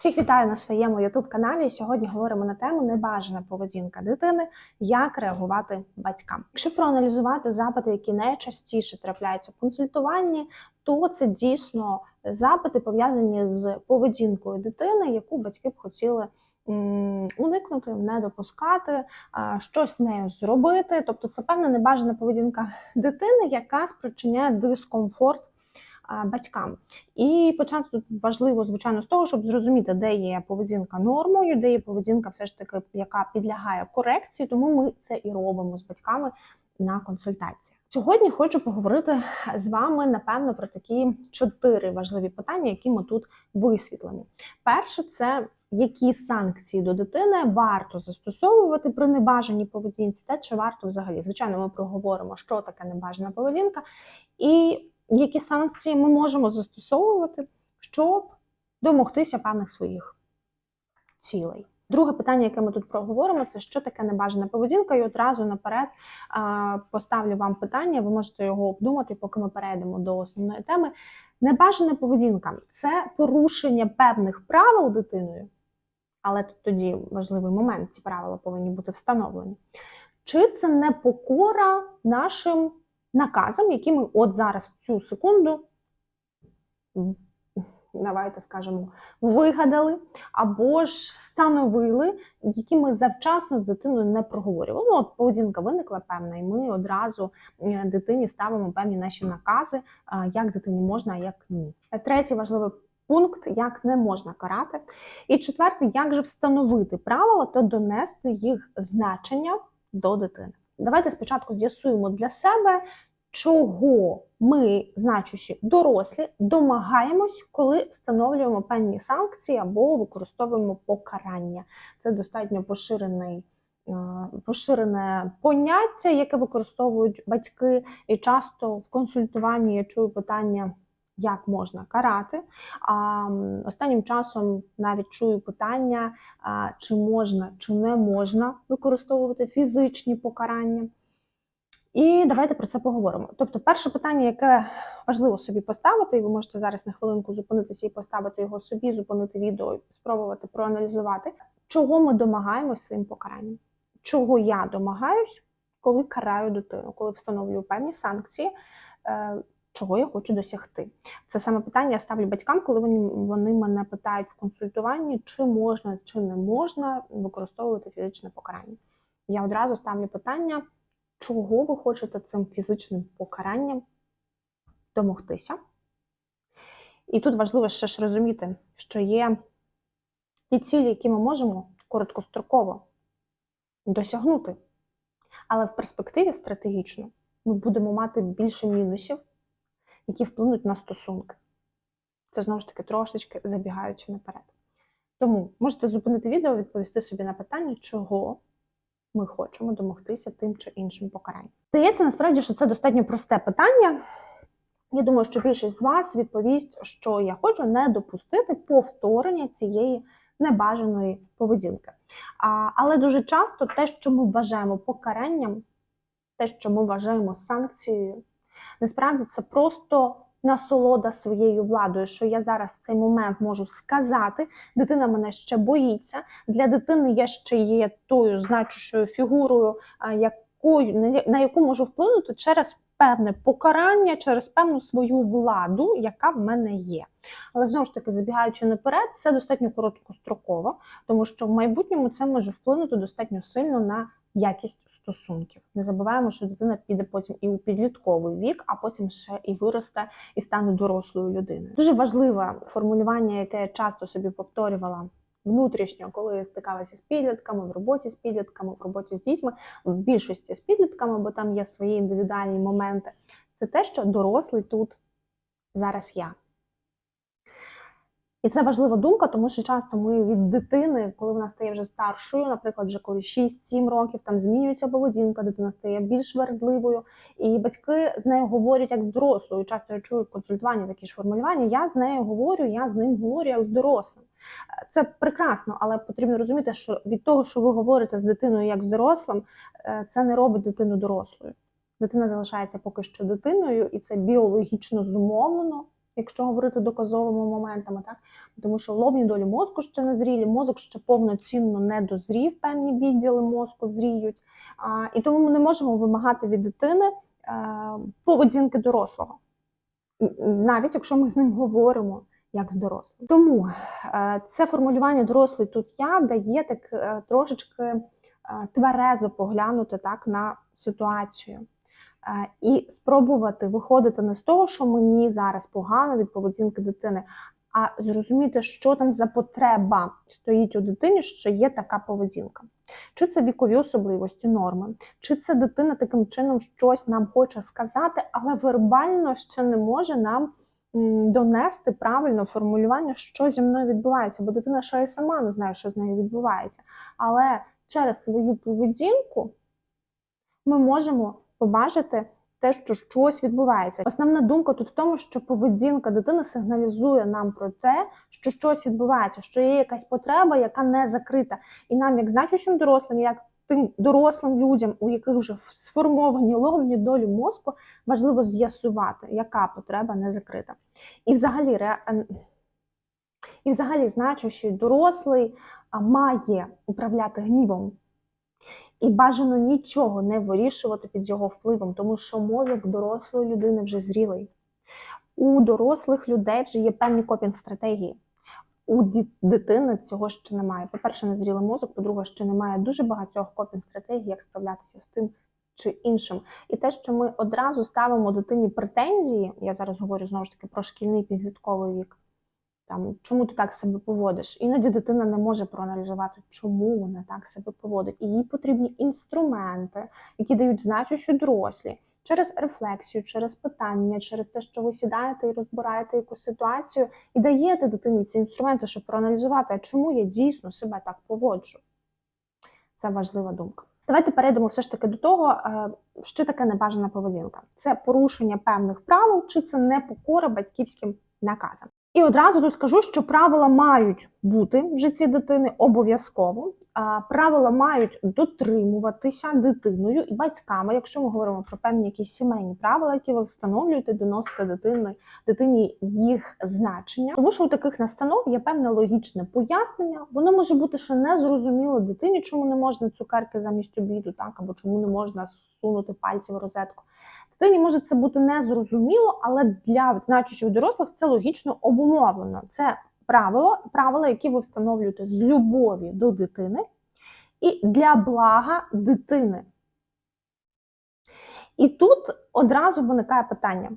Всіх вітаю на своєму youtube каналі. Сьогодні говоримо на тему небажана поведінка дитини, як реагувати батькам. Якщо проаналізувати запити, які найчастіше трапляються в консультуванні, то це дійсно запити пов'язані з поведінкою дитини, яку батьки б хотіли уникнути, не допускати, щось з нею зробити. Тобто, це певна небажана поведінка дитини, яка спричиняє дискомфорт батькам. І почати тут важливо, звичайно, з того, щоб зрозуміти, де є поведінка нормою, де є поведінка, все ж таки, яка підлягає корекції, тому ми це і робимо з батьками на консультаціях. Сьогодні хочу поговорити з вами, напевно, про такі чотири важливі питання, які ми тут висвітлимо. Перше, це які санкції до дитини варто застосовувати при небажаній поведінці, та чи варто взагалі. Звичайно, ми проговоримо, що таке небажана поведінка, і які санкції ми можемо застосовувати, щоб домогтися певних своїх цілей. Друге питання, яке ми тут проговоримо, це що таке небажана поведінка, і одразу наперед поставлю вам питання, ви можете його обдумати, поки ми перейдемо до основної теми. Небажана поведінка це порушення певних правил дитиною, але тут тоді важливий момент, ці правила повинні бути встановлені. Чи це непокора нашим наказам, які ми от зараз в цю секунду, давайте скажемо, вигадали або ж встановили, які ми завчасно з дитиною не проговорювали. Ну, от поведінка виникла певна, і ми одразу е, дитині ставимо певні наші накази, як дитині можна, а як ні. Третій важливий пункт, як не можна карати. І четвертий, як же встановити правила та донести їх значення до дитини. Давайте спочатку з'ясуємо для себе, чого ми, значущі дорослі, домагаємось, коли встановлюємо певні санкції або використовуємо покарання. Це достатньо поширений. е, Поширене поняття, яке використовують батьки, і часто в консультуванні я чую питання, як можна карати. А останнім часом навіть чую питання, чи можна, чи не можна використовувати фізичні покарання. І давайте про це поговоримо. Тобто, перше питання, яке важливо собі поставити, і ви можете зараз на хвилинку зупинитися і поставити його собі, зупинити відео, спробувати проаналізувати, чого ми домагаємося своїм покаранням, чого я домагаюсь, коли караю дитину, коли встановлюю певні санкції, е, чого я хочу досягти. Це саме питання я ставлю батькам, коли вони, вони мене питають в консультуванні, чи можна, чи не можна використовувати фізичне покарання. Я одразу ставлю питання чого ви хочете цим фізичним покаранням домогтися. І тут важливо ще ж розуміти, що є ті цілі, які ми можемо короткостроково досягнути. Але в перспективі стратегічно ми будемо мати більше мінусів, які вплинуть на стосунки. Це знову ж таки трошечки забігаючи наперед. Тому можете зупинити відео, відповісти собі на питання, чого ми хочемо домогтися тим чи іншим покаранням. Здається, насправді, що це достатньо просте питання. Я думаю, що більшість з вас відповість, що я хочу не допустити повторення цієї небажаної поведінки. А, але дуже часто те, що ми вважаємо покаранням, те, що ми вважаємо санкцією, насправді це просто насолода своєю владою, що я зараз в цей момент можу сказати, дитина мене ще боїться. Для дитини я ще є тою значущою фігурою, якою на- яку можу вплинути через певне покарання, через певну свою владу, яка в мене є. Але знову ж таки, забігаючи наперед, це достатньо короткостроково, тому що в майбутньому це може вплинути достатньо сильно на якість стосунків. Не забуваємо, що дитина піде потім і у підлітковий вік, а потім ще і виросте і стане дорослою людиною. Дуже важливе формулювання, яке я часто собі повторювала. Внутрішньо, коли я стикалася з підлітками, в роботі з підлітками, в роботі з дітьми, в більшості з підлітками, бо там є свої індивідуальні моменти, це те, що дорослий тут зараз я. І це важлива думка, тому що часто ми від дитини, коли вона стає вже старшою, наприклад, вже коли 6-7 років, там змінюється поведінка, дитина стає більш вередливою, і батьки з нею говорять як з дорослою. Часто я чую в консультуванні такі ж формулювання. Я з нею говорю, я з ним говорю як з дорослим. Це прекрасно, але потрібно розуміти, що від того, що ви говорите з дитиною як з дорослим, е, це не робить дитину дорослою. Дитина залишається поки що дитиною, і це біологічно зумовлено. Якщо говорити доказовими моментами, так тому що лобні долі мозку ще не зрілі, мозок ще повноцінно не дозрів, певні відділи мозку зріють, а, і тому ми не можемо вимагати від дитини е, поведінки дорослого, навіть якщо ми з ним говоримо як з дорослим. Тому е, це формулювання дорослий тут я дає так е, трошечки тверезо поглянути так на ситуацію. І спробувати виходити не з того, що мені зараз погано від поведінки дитини, а зрозуміти, що там за потреба стоїть у дитині, що є така поведінка. Чи це вікові особливості, норми, чи це дитина таким чином щось нам хоче сказати, але вербально ще не може нам донести правильно формулювання, що зі мною відбувається, бо дитина ще й сама не знає, що з нею відбувається. Але через свою поведінку ми можемо побачити те, що щось відбувається. Основна думка тут в тому, що поведінка дитини сигналізує нам про те, що щось відбувається, що є якась потреба, яка не закрита. І нам, як значущим дорослим, як тим дорослим людям, у яких вже сформовані ловні долі мозку, важливо з'ясувати, яка потреба не закрита. І взагалі, ре- і взагалі значущий дорослий має управляти гнівом. І бажано нічого не вирішувати під його впливом, тому що мозок дорослої людини вже зрілий. У дорослих людей вже є певні копінг-стратегії. У дитини цього ще немає. По-перше, незрілий мозок, по-друге, ще немає дуже багатьох копінг-стратегій, як справлятися з тим чи іншим. І те, що ми одразу ставимо дитині претензії, я зараз говорю знову ж таки про шкільний підлітковий вік. Там, чому ти так себе поводиш? Іноді дитина не може проаналізувати, чому вона так себе поводить. І їй потрібні інструменти, які дають значущі дорослі через рефлексію, через питання, через те, що ви сідаєте і розбираєте якусь ситуацію, і даєте дитині ці інструменти, щоб проаналізувати, чому я дійсно себе так поводжу. Це важлива думка. Давайте перейдемо все ж таки до того, е, що таке небажана поведінка. Це порушення певних правил, чи це непокора батьківським наказам. І одразу тут скажу, що правила мають бути в житті дитини обов'язково. Правила мають дотримуватися дитиною і батьками, якщо ми говоримо про певні якісь сімейні правила, які ви встановлюєте, доносите дитини, дитині їх значення. Тому що у таких настанов є певне логічне пояснення. Воно може бути ще незрозуміло дитині, чому не можна цукерки замість обіду, так або чому не можна сунути пальці в розетку. Дитині може це бути незрозуміло, але для значущих дорослих це логічно обумовлено. Це правило, правила, які ви встановлюєте з любові до дитини і для блага дитини. І тут одразу виникає питання,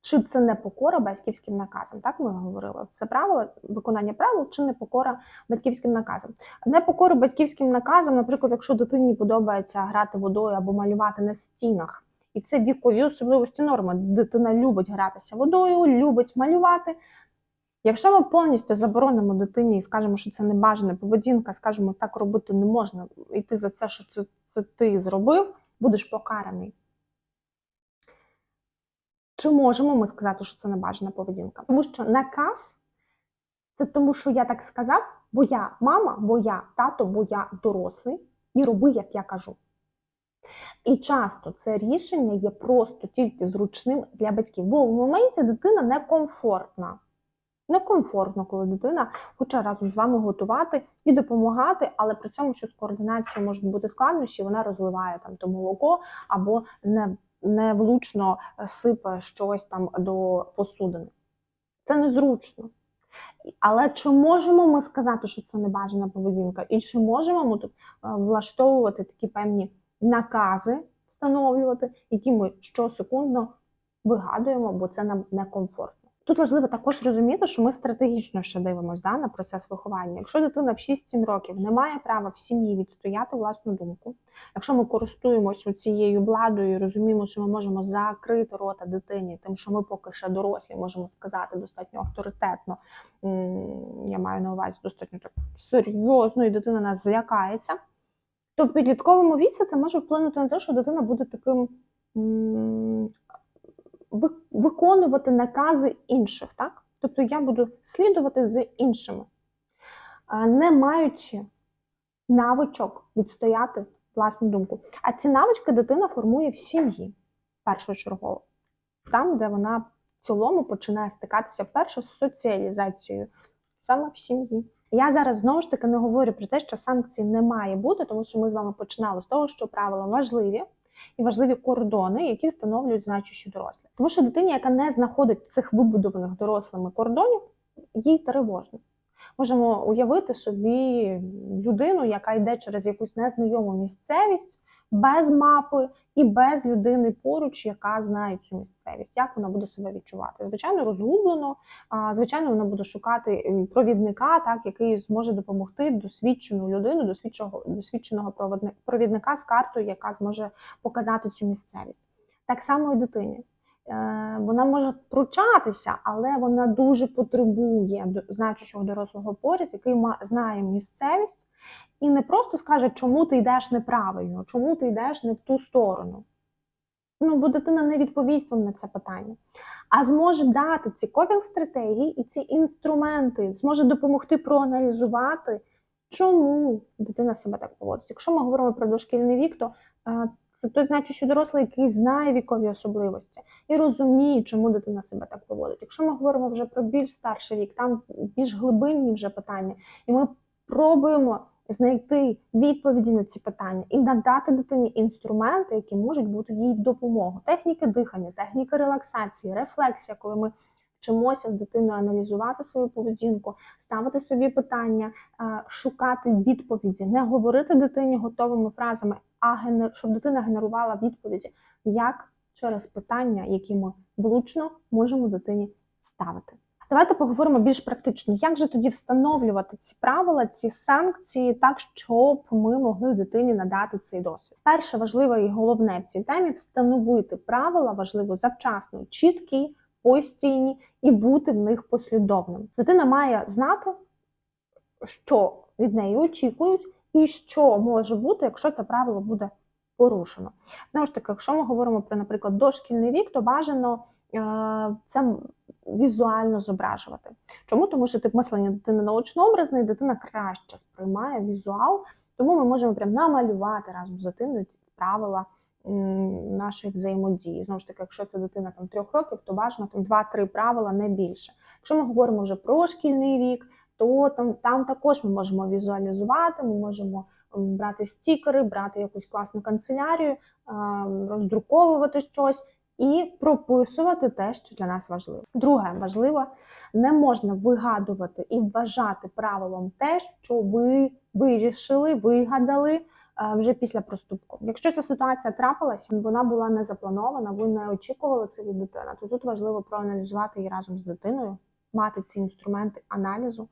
чи це не покора батьківським наказам? Так ми говорили. Це правило, виконання правил чи не покора батьківським наказам. Непокора батьківським наказам, наприклад, якщо дитині подобається грати водою або малювати на стінах. І це вікові особливості норми. Дитина любить гратися водою, любить малювати. Якщо ми повністю заборонимо дитині і скажемо, що це небажана поведінка, скажемо, так робити не можна, і ти за це, що це, це ти зробив, будеш покараний. Чи можемо ми сказати, що це небажана поведінка? Тому що наказ це тому, що я так сказав, бо я мама, бо я тато, бо я дорослий, і роби, як я кажу. І часто це рішення є просто тільки зручним для батьків, бо в моменті дитина некомфортна. Некомфортно, коли дитина хоче разом з вами готувати і допомагати, але при цьому, що з координацією можуть бути складнощі, вона розливає там то молоко або не, невлучно сипе щось там до посудини. Це незручно. Але чи можемо ми сказати, що це небажана поведінка? І чи можемо ми тут е, влаштовувати такі певні накази встановлювати, які ми щосекундно вигадуємо, бо це нам некомфортно. Тут важливо також розуміти, що ми стратегічно ще дивимося да, на процес виховання. Якщо дитина в 6-7 років не має права в сім'ї відстояти власну думку, якщо ми користуємося цією владою і розуміємо, що ми можемо закрити рота дитині, тим, що ми поки ще дорослі можемо сказати достатньо авторитетно, я маю на увазі достатньо так серйозно, і дитина нас злякається, то в підлітковому віці це може вплинути на те, що дитина буде таким виконувати накази інших, так? Тобто я буду слідувати з іншими, не маючи навичок відстояти власну думку. А ці навички дитина формує в сім'ї першочергово, там, де вона в цілому починає стикатися вперше з соціалізацією саме в сім'ї. Я зараз знову ж таки не говорю про те, що санкцій не має бути, тому що ми з вами починали з того, що правила важливі і важливі кордони, які встановлюють значущі дорослі. Тому що дитині, яка не знаходить цих вибудованих дорослими кордонів, їй тривожно. Можемо уявити собі людину, яка йде через якусь незнайому місцевість без мапи і без людини поруч, яка знає цю місцевість. Як вона буде себе відчувати? Звичайно, розгублено. Звичайно, вона буде шукати провідника, так який зможе допомогти досвідчену людину, досвідченого досвідченого провідника з картою, яка зможе показати цю місцевість. Так само і дитині. Е, Вона може пручатися, але вона дуже потребує значущого дорослого поряд, який знає місцевість, і не просто скаже, чому ти йдеш неправильно, чому ти йдеш не в ту сторону. Ну, бо дитина не відповість вам на це питання, а зможе дати ці копінг стратегії і ці інструменти, зможе допомогти проаналізувати, чому дитина себе так поводить. Якщо ми говоримо про дошкільний вік, то е, це той значущий дорослий, який знає вікові особливості і розуміє, чому дитина себе так поводить. Якщо ми говоримо вже про більш старший вік, там більш глибинні вже питання, і ми пробуємо знайти відповіді на ці питання і надати дитині інструменти, які можуть бути їй в допомогу. Техніки дихання, техніки релаксації, рефлексія, коли ми вчимося з дитиною аналізувати свою поведінку, ставити собі питання, е, шукати відповіді, не говорити дитині готовими фразами, а щоб дитина генерувала відповіді, як через питання, які ми влучно можемо дитині ставити. Давайте поговоримо більш практично, як же тоді встановлювати ці правила, ці санкції, так щоб ми могли дитині надати цей досвід. Перше важливе і головне в цій темі встановити правила, важливо завчасно, чіткі, постійні і бути в них послідовним. Дитина має знати, що від неї очікують, і що може бути, якщо це правило буде порушено. Знову ж таки, якщо ми говоримо про, наприклад, дошкільний вік, то бажано е, це візуально зображувати. Чому? Тому що тип мислення дитини наочно-образний, дитина краще сприймає візуал, тому ми можемо прям намалювати разом з дитиною ці правила нашої взаємодії. Знову ж таки, якщо це дитина там трьох років, то бажано там два-три правила, не більше. Якщо ми говоримо вже про шкільний вік, то там, там також ми можемо візуалізувати, ми можемо брати стікери, брати якусь класну канцелярію, роздруковувати щось і прописувати те, що для нас важливо. Друге, важливо, не можна вигадувати і вважати правилом те, що ви вирішили, вигадали е, вже після проступку. Якщо ця ситуація трапилася, вона була не запланована, ви не очікували це від дитини, то тут важливо проаналізувати її разом з дитиною, мати ці інструменти аналізу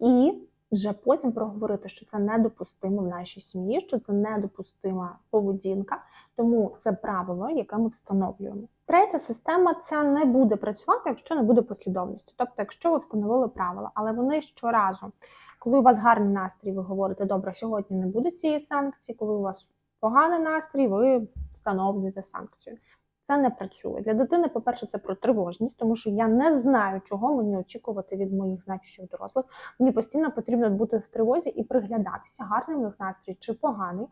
і вже потім проговорити, що це недопустимо в нашій сім'ї, що це недопустима поведінка, тому це правило, яке ми встановлюємо. Третя система ця не буде працювати, якщо не буде послідовності. Тобто, якщо ви встановили правила, але вони щоразу, коли у вас гарний настрій, ви говорите, добре, сьогодні не буде цієї санкції, коли у вас поганий настрій, ви встановлюєте санкцію. Це не працює. Для дитини, по-перше, це про тривожність, тому що я не знаю, чого мені очікувати від моїх значущих дорослих. Мені постійно потрібно бути в тривозі і приглядатися, гарний них настрій чи поганий.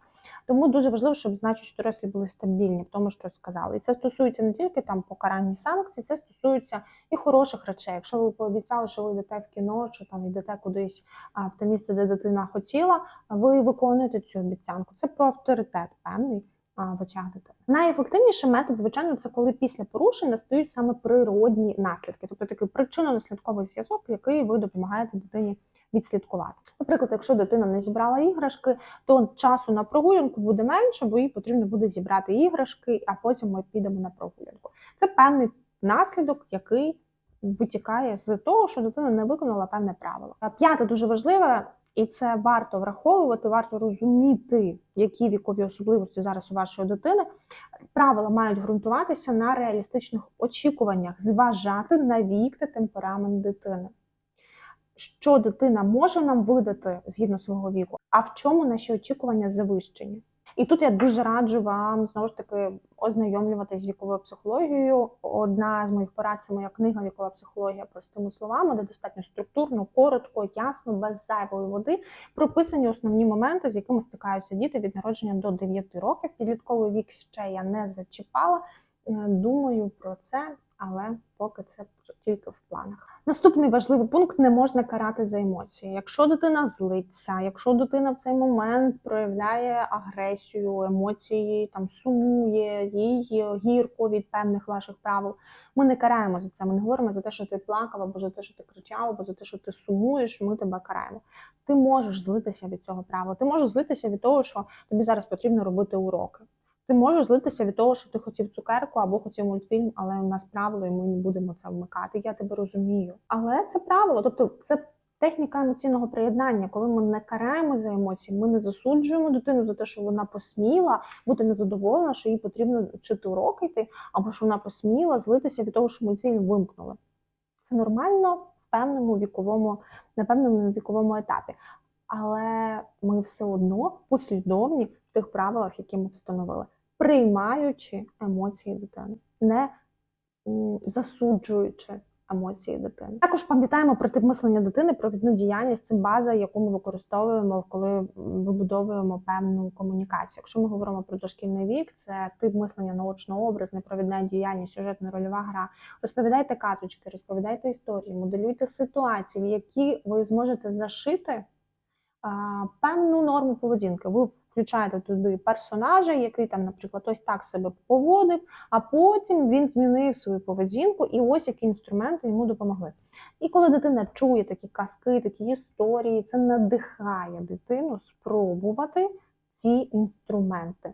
Тому дуже важливо, щоб значущі дорослі були стабільні в тому, що сказали. І це стосується не тільки там покарання санкцій, це стосується і хороших речей. Якщо ви пообіцяли, що ви йдете в кіно, чи там йдете кудись в те місце, де дитина хотіла, ви виконуєте цю обіцянку. Це про авторитет певний в очах дитини. Найефективніший метод, звичайно, це коли після порушень настають саме природні наслідки, тобто такий причинно-наслідковий зв'язок, який ви допомагаєте дитині відслідкувати. Наприклад, якщо дитина не зібрала іграшки, то часу на прогулянку буде менше, бо їй потрібно буде зібрати іграшки, а потім ми підемо на прогулянку. Це певний наслідок, який витікає з того, що дитина не виконала певне правило. П'яте дуже важливе, і це варто враховувати, варто розуміти, які вікові особливості зараз у вашої дитини. Правила мають ґрунтуватися на реалістичних очікуваннях, зважати на вік та темперамент дитини. Що дитина може нам видати згідно свого віку, а в чому наші очікування завищені? І тут я дуже раджу вам знову ж таки ознайомлюватися з віковою психологією. Одна з моїх порад це моя книга Вікова психологія простими словами, де достатньо структурно, коротко, ясно, без зайвої води прописані основні моменти, з якими стикаються діти від народження до 9 років. Підлітковий вік ще я не зачіпала. Е, Думаю про це, але поки це тільки в планах. Наступний важливий пункт не можна карати за емоції. Якщо дитина злиться, якщо дитина в цей момент проявляє агресію, емоції, там сумує, їй гірко від певних ваших правил. Ми не караємо за це. Ми не говоримо за те, що ти плакав, або за те, що ти кричав, або за те, що ти сумуєш. Ми тебе караємо. Ти можеш злитися від цього правила. Ти можеш злитися від того, що тобі зараз потрібно робити уроки. Ти можеш злитися від того, що ти хотів цукерку або хотів мультфільм, але у нас правило, і ми не будемо це вмикати. Я тебе розумію. Але це правило, тобто це техніка емоційного приєднання. Коли ми не караємо за емоції, ми не засуджуємо дитину за те, що вона посміла бути незадоволена, що їй потрібно вчити уроки йти, або що вона посміла злитися від того, що мультфільм вимкнули. Це нормально в певному віковому, на певному віковому етапі. Але ми все одно послідовні тих правилах, які ми встановили, приймаючи емоції дитини, не засуджуючи емоції дитини. Також пам'ятаємо про тип мислення дитини, провідну діяльність це база, яку ми використовуємо, коли вибудовуємо певну комунікацію. Якщо ми говоримо про дошкільний вік, це тип мислення наочно-образне, провідна діяльність, сюжетна рольова гра. Розповідайте казочки, розповідайте історії, моделюйте ситуації, в які ви зможете зашити певну норму поведінки. Ви включаєте туди персонажа, який там, наприклад, ось так себе поводив, а потім він змінив свою поведінку, і ось які інструменти йому допомогли. І коли дитина чує такі казки, такі історії, це надихає дитину спробувати ці інструменти.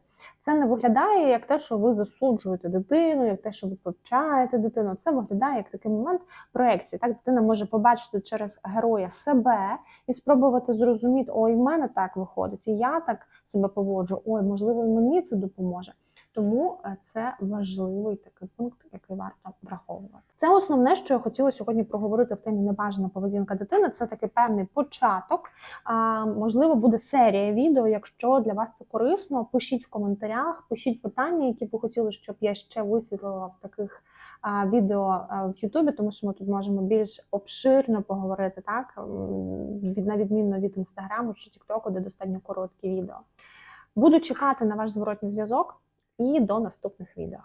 Це не виглядає як те, що ви засуджуєте дитину, як те, що ви повчаєте дитину. Це виглядає як такий момент проекції. Так дитина може побачити через героя себе і спробувати зрозуміти, ой, в мене так виходить, і я так себе поводжу. Ой, можливо, і мені це допоможе. Тому е, це важливий такий пункт, який варто враховувати. Це основне, що я хотіла сьогодні проговорити в темі небажана поведінка дитини. Це такий певний початок. Можливо, буде серія відео. Якщо для вас це корисно, пишіть в коментарях, пишіть питання, які б ви хотіли, щоб я ще висвітлила в таких відео в Ютубі, тому що ми тут можемо більш обширно поговорити, так на відмінно від інстаграму чи Тіктоку, де достатньо короткі відео. Буду чекати на ваш зворотній зв'язок і до наступних відео.